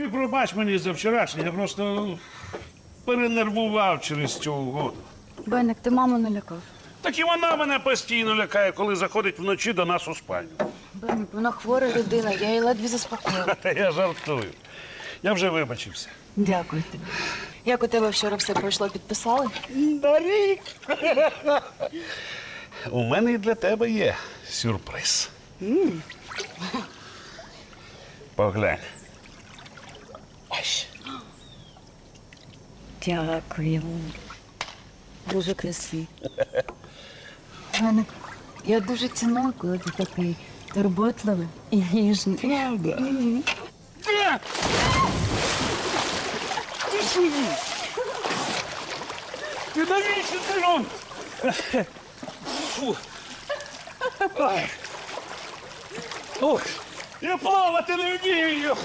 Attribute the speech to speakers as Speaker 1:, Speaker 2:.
Speaker 1: Ти пробач мені за вчорашнє, я просто перенервував через цю угоду.
Speaker 2: Беник, ти маму не лякав.
Speaker 1: Так і вона мене постійно лякає, коли заходить вночі до нас у спальню.
Speaker 2: Беник, вона хвора людина, я її ледве заспокоїла.
Speaker 1: Та я жартую. Я вже вибачився.
Speaker 2: Дякую тобі. Як у тебе вчора все пройшло, підписали?
Speaker 1: Дарік. У мене і для тебе є сюрприз. Поглянь.
Speaker 2: Дякую. Дуже. Беник, я дуже ціную, коли ти такий турботливий і ніжний.
Speaker 1: Правда. Ти що? Ти навіщо ти? Фу. Ай. Ох, я плавати не вмію.